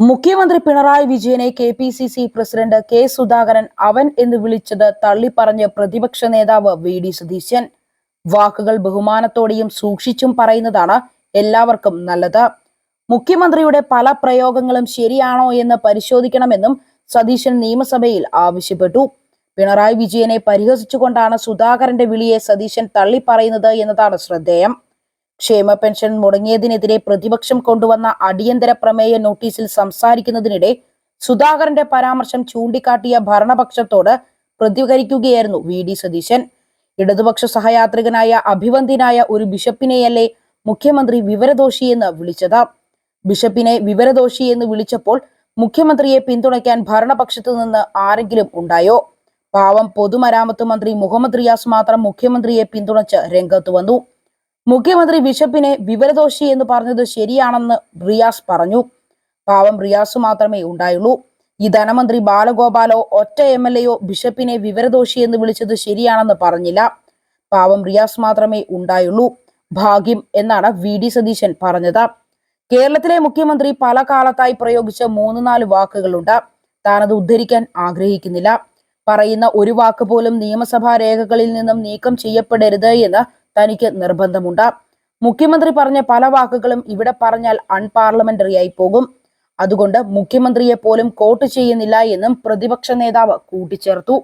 മുഖ്യമന്ത്രി പിണറായി വിജയനെ K P C C president K Sudhakaran അവൻ എന്ന് വിളിച്ചത് തള്ളിപ്പറഞ്ഞ് പ്രതിപക്ഷ നേതാവ് വി ഡി സതീശൻ. വാക്കുകൾ ബഹുമാനത്തോടെയും സൂക്ഷിച്ചും പറയുന്നതാണ് എല്ലാവർക്കും നല്ലത്. മുഖ്യമന്ത്രിയുടെ പല പ്രയോഗങ്ങളും ശരിയാണോ എന്ന് പരിശോധിക്കണമെന്നും സതീശൻ നിയമസഭയിൽ ആവശ്യപ്പെട്ടു. പിണറായി വിജയനെ പരിഹസിച്ചുകൊണ്ടാണ് സുധാകരന്റെ വിളിയെ സതീശൻ തള്ളിപ്പറയുന്നത് എന്നതാണ് ശ്രദ്ധേയം. ക്ഷേമ പെൻഷൻ മുടങ്ങിയതിനെതിരെ പ്രതിപക്ഷം കൊണ്ടുവന്ന അടിയന്തര പ്രമേയ നോട്ടീസിൽ സംസാരിക്കുന്നതിനിടെ സുധാകരന്റെ പരാമർശം ചൂണ്ടിക്കാട്ടിയ ഭരണപക്ഷത്തോട് പ്രതികരിക്കുകയായിരുന്നു വി ഡി സതീശൻ. ഇടതുപക്ഷ സഹയാത്രികനായ അഭിവന്ദ്യനായ ഒരു ബിഷപ്പിനെയല്ലേ മുഖ്യമന്ത്രി വിവരദോഷി എന്ന് വിളിച്ചത്? ബിഷപ്പിനെ വിവരദോഷി എന്ന് വിളിച്ചപ്പോൾ മുഖ്യമന്ത്രിയെ പിന്തുണയ്ക്കാൻ ഭരണപക്ഷത്തു നിന്ന് ആരെങ്കിലും ഉണ്ടായോ? പാവം പൊതുമരാമത്ത് മന്ത്രി മുഹമ്മദ് റിയാസ് മാത്രം മുഖ്യമന്ത്രിയെ പിന്തുണച്ച് രംഗത്ത് വന്നു. മുഖ്യമന്ത്രി ബിഷപ്പിനെ വിവരദോഷി എന്ന് പറഞ്ഞത് ശരിയാണെന്ന് റിയാസ് പറഞ്ഞു. പാവം റിയാസ് മാത്രമേ ഉണ്ടായുള്ളൂ. ഈ ധനമന്ത്രി ബാലഗോപാലോ ഒറ്റ എം എൽ എയോ ബിഷപ്പിനെ വിവരദോഷി എന്ന് വിളിച്ചത് ശരിയാണെന്ന് പറഞ്ഞില്ല. പാവം റിയാസ് മാത്രമേ ഉണ്ടായുള്ളൂ. ഭാഗ്യം എന്നാണ് വി ഡി സതീശൻ പറഞ്ഞത്. കേരളത്തിലെ മുഖ്യമന്ത്രി പല കാലത്തായി പ്രയോഗിച്ച മൂന്ന് നാല് വാക്കുകളുണ്ട്. താനത് ഉദ്ധരിക്കാൻ ആഗ്രഹിക്കുന്നില്ല. പറയുന്ന ഒരു വാക്ക് പോലും നിയമസഭാ രേഖകളിൽ നിന്നും നീക്കം ചെയ്യപ്പെടരുത് എന്ന് തനിക്ക് നിർബന്ധമുണ്ട്. മുഖ്യമന്ത്രി പറഞ്ഞ പല വാക്കുകളും ഇവിടെ പറഞ്ഞാൽ അൺപാർലമെന്ററി ആയി പോകും. അതുകൊണ്ട് മുഖ്യമന്ത്രിയെ പോലും കോട്ട് ചെയ്യുന്നില്ല എന്നും പ്രതിപക്ഷ നേതാവ് കൂട്ടിച്ചേർത്തു.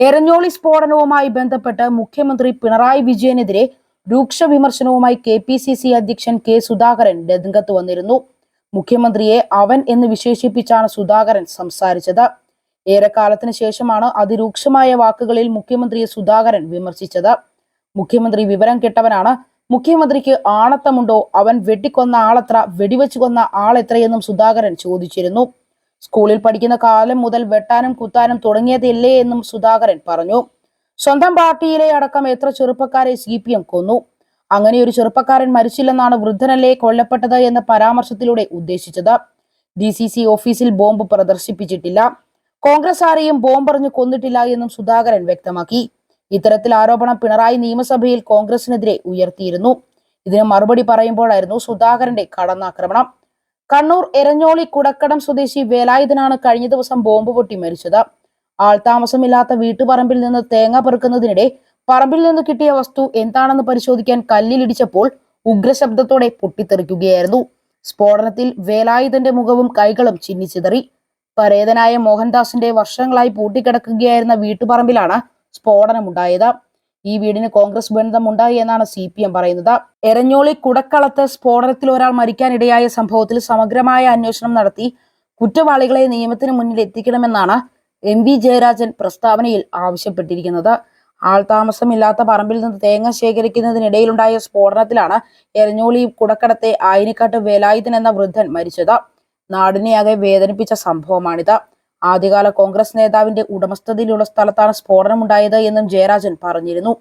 എരഞ്ഞോളി സ്ഫോടനവുമായി ബന്ധപ്പെട്ട് മുഖ്യമന്ത്രി പിണറായി വിജയനെതിരെ രൂക്ഷ വിമർശനവുമായി കെ പി സി സി അധ്യക്ഷൻ കെ സുധാകരൻ രംഗത്ത് വന്നിരുന്നു. മുഖ്യമന്ത്രിയെ അവൻ എന്ന് വിശേഷിപ്പിച്ചാണ് സുധാകരൻ സംസാരിച്ചത്. ഏറെക്കാലത്തിന് ശേഷമാണ് അതിരൂക്ഷമായ വാക്കുകളിൽ മുഖ്യമന്ത്രിയെ സുധാകരൻ വിമർശിച്ചത്. മുഖ്യമന്ത്രി വിവരം കേട്ടവനാണ്. മുഖ്യമന്ത്രിക്ക് ആണത്തമുണ്ടോ? അവൻ വെട്ടിക്കൊന്ന ആളെത്ര? വെടിവെച്ചു കൊന്ന ആളെത്രയെന്നും സുധാകരൻ ചോദിച്ചിരുന്നു. സ്കൂളിൽ പഠിക്കുന്ന കാലം മുതൽ വെട്ടാനും കുത്താനും തുടങ്ങിയതില്ലേ എന്നും സുധാകരൻ പറഞ്ഞു. സ്വന്തം പാർട്ടിയിലെ അടക്കം എത്ര ചെറുപ്പക്കാരെ സി പി എം കൊന്നു. അങ്ങനെ ഒരു ചെറുപ്പക്കാരൻ മരിച്ചില്ലെന്നാണ് വൃദ്ധനല്ലേ കൊല്ലപ്പെട്ടത് എന്ന പരാമർശത്തിലൂടെ ഉദ്ദേശിച്ചത്. ഡി സി സി ഓഫീസിൽ ബോംബ് പ്രദർശിപ്പിച്ചിട്ടില്ല. കോൺഗ്രസ് ആരെയും ബോംബെറിഞ്ഞ് കൊന്നിട്ടില്ല എന്നും സുധാകരൻ വ്യക്തമാക്കി. ഇത്തരത്തിൽ ആരോപണം പിണറായി നിയമസഭയിൽ കോൺഗ്രസിനെതിരെ ഉയർത്തിയിരുന്നു. ഇതിന് മറുപടി പറയുമ്പോഴായിരുന്നു സുധാകരന്റെ കടന്നാക്രമണം. കണ്ണൂർ എരഞ്ഞോളി കുടക്കടം സ്വദേശി വേലായുധനാണ് കഴിഞ്ഞ ദിവസം ബോംബ് പൊട്ടി മരിച്ചത്. ആൾതാമസമില്ലാത്ത വീട്ടുപറമ്പിൽ നിന്ന് തേങ്ങ പെറുക്കുന്നതിനിടെ പറമ്പിൽ നിന്ന് കിട്ടിയ വസ്തു എന്താണെന്ന് പരിശോധിക്കാൻ കല്ലിലിടിച്ചപ്പോൾ ഉഗ്രശബ്ദത്തോടെ പൊട്ടിത്തെറിക്കുകയായിരുന്നു. സ്ഫോടനത്തിൽ വേലായുധന്റെ മുഖവും കൈകളും ചിന്നിച്ചിതറി. പരേതനായ മോഹൻദാസിന്റെ വർഷങ്ങളായി പൂട്ടിക്കിടക്കുകയായിരുന്ന വീട്ടുപറമ്പിലാണ് സ്ഫോടനമുണ്ടായത്. ഈ വീടിന് കോൺഗ്രസ് ബന്ധമുണ്ടായി എന്നാണ് സി പി എം പറയുന്നത്. എരഞ്ഞോളി കുടക്കളത്ത് സ്ഫോടനത്തിൽ ഒരാൾ മരിക്കാനിടയായ സംഭവത്തിൽ സമഗ്രമായ അന്വേഷണം നടത്തി കുറ്റവാളികളെ നിയമത്തിന് മുന്നിൽ എത്തിക്കണമെന്നാണ് എം വി ജയരാജൻ പ്രസ്താവനയിൽ ആവശ്യപ്പെട്ടിരിക്കുന്നത്. ആൾതാമസമില്ലാത്ത പറമ്പിൽ നിന്ന് തേങ്ങ ശേഖരിക്കുന്നതിനിടയിലുണ്ടായ സ്ഫോടനത്തിലാണ് എരഞ്ഞോളി കുടക്കടത്തെ ആയിനിക്കാട്ട് വേലായുധൻ എന്ന വൃദ്ധൻ മരിച്ചത്. നാടിനെയാകെ വേദനിപ്പിച്ച സംഭവമാണിത്. ആദ്യകാല കോൺഗ്രസ് നേതാവിന്റെ ഉടമസ്ഥതയിലുള്ള സ്ഥലത്താണ് സ്ഫോടനമുണ്ടായത് എന്നും ജയരാജൻ പറഞ്ഞിരുന്നു.